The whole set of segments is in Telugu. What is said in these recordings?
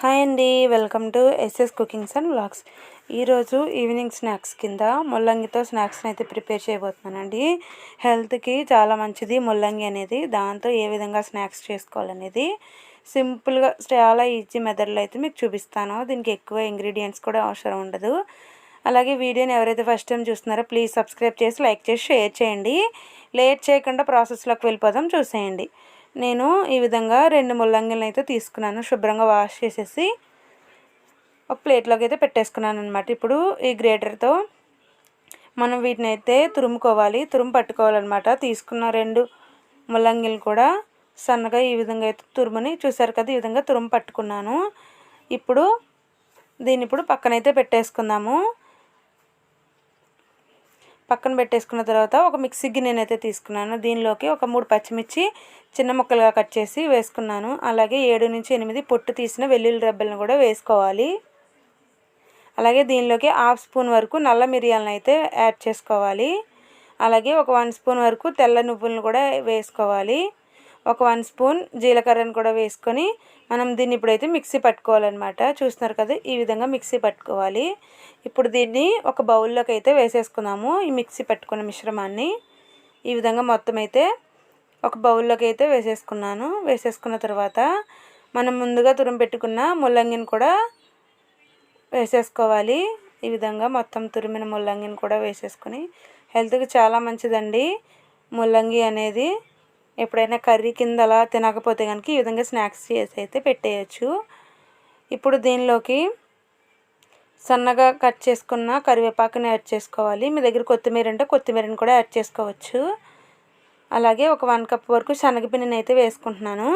హాయ్ అండి welcome to SS cookings and vlogs. ఈరోజు ఈవినింగ్ స్నాక్స్ కింద ముల్లంగితో స్నాక్స్ని అయితే ప్రిపేర్ చేయబోతున్నానండి. హెల్త్కి చాలా మంచిది ముల్లంగి అనేది. దాంతో ఏ విధంగా స్నాక్స్ చేసుకోవాలనేది సింపుల్గా చాలా ఈజీ మెథడ్లో అయితే మీకు చూపిస్తాను. దీనికి ఎక్కువ ఇంగ్రీడియంట్స్ కూడా అవసరం ఉండదు. అలాగే వీడియోని ఎవరైతే ఫస్ట్ టైం చూస్తున్నారో ప్లీజ్ సబ్స్క్రైబ్ చేసి లైక్ చేసి షేర్ చేయండి. లేట్ చేయకుండా ప్రాసెస్లోకి వెళ్ళిపోదాం చూసేయండి. నేను ఈ విధంగా రెండు ముల్లంగిలను అయితే తీసుకున్నాను. శుభ్రంగా వాష్ చేసేసి ఒక ప్లేట్లోకి అయితే పెట్టేసుకున్నాను అనమాట ఇప్పుడు ఈ గ్రేటర్తో మనం వీటిని అయితే తురుముకోవాలి. తురుము పట్టుకోవాలన్నమాట. తీసుకున్న రెండు ముల్లంగిలు కూడా సన్నగా ఈ విధంగా అయితే తురుముని చూసారు కదా ఈ విధంగా తురుము పట్టుకున్నాను. ఇప్పుడు దీన్ని ఇప్పుడు పక్కనైతే పెట్టేసుకుందాము. పక్కన పెట్టేసుకున్న తర్వాత ఒక మిక్సీ గిన్నెనైతే తీసుకున్నాను. దీనిలోకి ఒక మూడు పచ్చిమిర్చి చిన్న ముక్కలుగా కట్ చేసి వేసుకున్నాను. అలాగే ఏడు నుంచి ఎనిమిది పొట్టు తీసిన వెల్లుల్లి రెబ్బలను కూడా వేసుకోవాలి. అలాగే దీనిలోకి హాఫ్ స్పూన్ వరకు నల్ల మిరియాలను అయితే యాడ్ చేసుకోవాలి. అలాగే ఒక వన్ స్పూన్ వరకు తెల్ల నువ్వులను కూడా వేసుకోవాలి. ఒక వన్ స్పూన్ జీలకర్రను కూడా వేసుకొని మనం దీన్ని ఇప్పుడైతే మిక్సీ పట్టుకోవాలన్నమాట. చూస్తున్నారు కదా ఈ విధంగా మిక్సీ పట్టుకోవాలి. ఇప్పుడు దీన్ని ఒక బౌల్లోకి అయితే వేసేసుకున్నాము ఈ మిక్సీ పట్టుకున్న మిశ్రమాన్ని. ఈ విధంగా మొత్తం అయితే ఒక బౌల్లోకి అయితే వేసేసుకున్నాను. వేసేసుకున్న తర్వాత మనం ముందుగా తురుము పెట్టుకున్న ముల్లంగిని కూడా వేసేసుకోవాలి. ఈ విధంగా మొత్తం తురిమిన ముల్లంగిని కూడా వేసేసుకొని. హెల్త్కి చాలా మంచిదండి ముల్లంగి అనేది. ఎప్పుడైనా కర్రీ కింద అలా తినకపోతే కనుక ఈ విధంగా స్నాక్స్ చేసి అయితే పెట్టేయచ్చు. ఇప్పుడు దీనిలోకి సన్నగా కట్ చేసుకున్న కరివేపాకుని యాడ్ చేసుకోవాలి. మీ దగ్గర కొత్తిమీర అంటే కొత్తిమీరని కూడా యాడ్ చేసుకోవచ్చు. అలాగే ఒక వన్ కప్ వరకు శనగపిండిని అయితే వేసుకుంటున్నాను.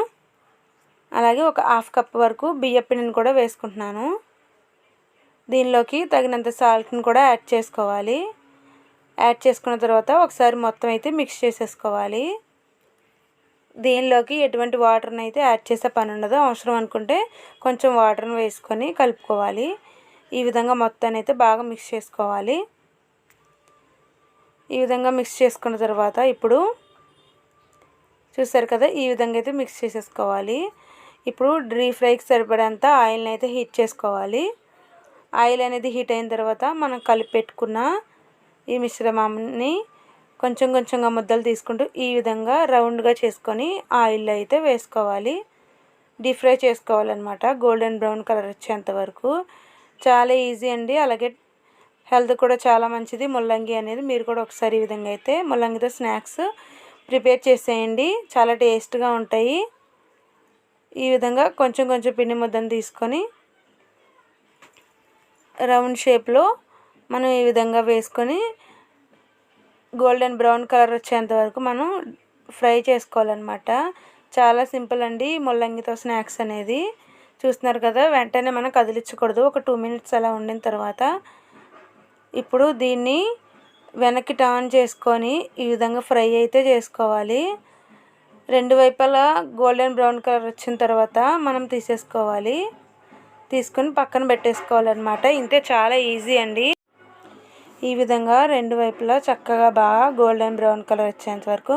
అలాగే ఒక హాఫ్ కప్ వరకు బియ్యపిండిని కూడా వేసుకుంటున్నాను. దీనిలోకి తగినంత సాల్ట్ని కూడా యాడ్ చేసుకోవాలి. యాడ్ చేసుకున్న తర్వాత ఒకసారి మొత్తం అయితే మిక్స్ చేసేసుకోవాలి. దీనిలోకి ఎటువంటి వాటర్ని అయితే యాడ్ చేసే పని ఉండదు అవసరం అనుకుంటే కొంచెం వాటర్ని వేసుకొని కలుపుకోవాలి. ఈ విధంగా మొత్తాన్ని అయితే బాగా మిక్స్ చేసుకోవాలి. ఈ విధంగా మిక్స్ చేసుకున్న తర్వాత ఇప్పుడు చూసారు కదా ఈ విధంగా అయితే మిక్స్ చేసేసుకోవాలి. ఇప్పుడు డ్రీ ఫ్రైకి సరిపడేంత ఆయిల్ని అయితే హీట్ చేసుకోవాలి. ఆయిల్ అనేది హీట్ అయిన తర్వాత మనం కలిపి పెట్టుకున్న ఈ మిశ్రమాన్ని కొంచెం కొంచెంగా ముద్దలు తీసుకుంటూ ఈ విధంగా రౌండ్గా చేసుకొని ఆయిల్ అయితే వేసుకోవాలి. డీప్ ఫ్రై చేసుకోవాలన్నమాట. గోల్డెన్ బ్రౌన్ కలర్ వచ్చేంత వరకు. చాలా ఈజీ అండి. అలాగే హెల్త్ కూడా చాలా మంచిది. ముల్లంగి అనేది మీరు కూడా ఒకసారి ఈ విధంగా అయితే ముల్లంగితో స్నాక్స్ ప్రిపేర్ చేసేయండి. చాలా టేస్ట్గా ఉంటాయి. ఈ విధంగా కొంచెం కొంచెం పిండి ముద్దను తీసుకొని రౌండ్ షేప్లో మనం ఈ విధంగా వేసుకొని గోల్డెన్ బ్రౌన్ కలర్ వచ్చేంత వరకు మనం ఫ్రై చేసుకోవాలన్నమాట. చాలా సింపుల్ అండి ముల్లంగితో స్నాక్స్ అనేది. చూస్తున్నారు కదా వెంటనే మనం కదిలించకూడదు. ఒక టూ మినిట్స్ అలా ఉండిన తర్వాత ఇప్పుడు దీన్ని వెనక్కి టర్న్ చేసుకొని ఈ విధంగా ఫ్రై అయితే చేసుకోవాలి. రెండు వైపులా గోల్డెన్ బ్రౌన్ కలర్ వచ్చిన తర్వాత మనం తీసేసుకోవాలి. తీసుకొని పక్కన పెట్టేసుకోవాలన్నమాట. ఇంతే చాలా ఈజీ అండి. ఈ విధంగా రెండు వైపులా చక్కగా బాగా గోల్డెన్ బ్రౌన్ కలర్ వచ్చేంత వరకు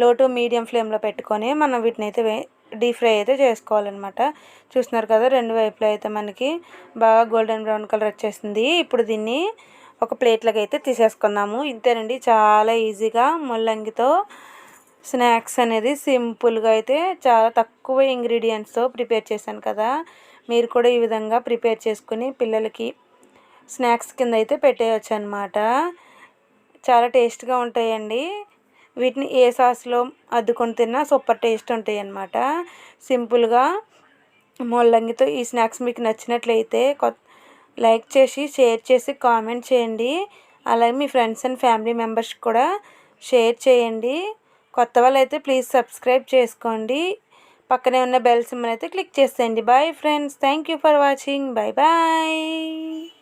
లో టు మీడియం ఫ్లేమ్లో పెట్టుకొని మనం వీటిని అయితే డీప్ ఫ్రై అయితే చేసుకోవాలన్నమాట. చూస్తున్నారు కదా రెండు వైపులా అయితే మనకి బాగా గోల్డెన్ బ్రౌన్ కలర్ వచ్చేసింది. ఇప్పుడు దీన్ని ఒక ప్లేట్లోకి అయితే తీసేసుకుందాము. ఇంతేనండి చాలా ఈజీగా ముల్లంగితో స్నాక్స్ అనేది సింపుల్గా అయితే చాలా తక్కువ ఇంగ్రీడియంట్స్తో ప్రిపేర్ చేశాను కదా. మీరు కూడా ఈ విధంగా ప్రిపేర్ చేసుకుని పిల్లలకి స్నాక్స్ కింద అయితే పెట్టేయచ్చు అనమాట చాలా టేస్ట్గా ఉంటాయండి. వీటిని ఏ సాస్లో అద్దుకొని తిన్నా సూపర్ టేస్ట్ ఉంటాయి అన్నమాట సింపుల్గా ముల్లంగితో ఈ స్నాక్స్ మీకు నచ్చినట్లయితే కొత్త లైక్ చేసి షేర్ చేసి కామెంట్ చేయండి. అలాగే మీ ఫ్రెండ్స్ అండ్ ఫ్యామిలీ మెంబర్స్ కూడా షేర్ చేయండి. కొత్త వాళ్ళైతే ప్లీజ్ సబ్స్క్రైబ్ చేసుకోండి. పక్కనే ఉన్న బెల్ సింబల్ అయితే క్లిక్ చేసేయండి. Bye friends. Thank you for watching. Bye bye.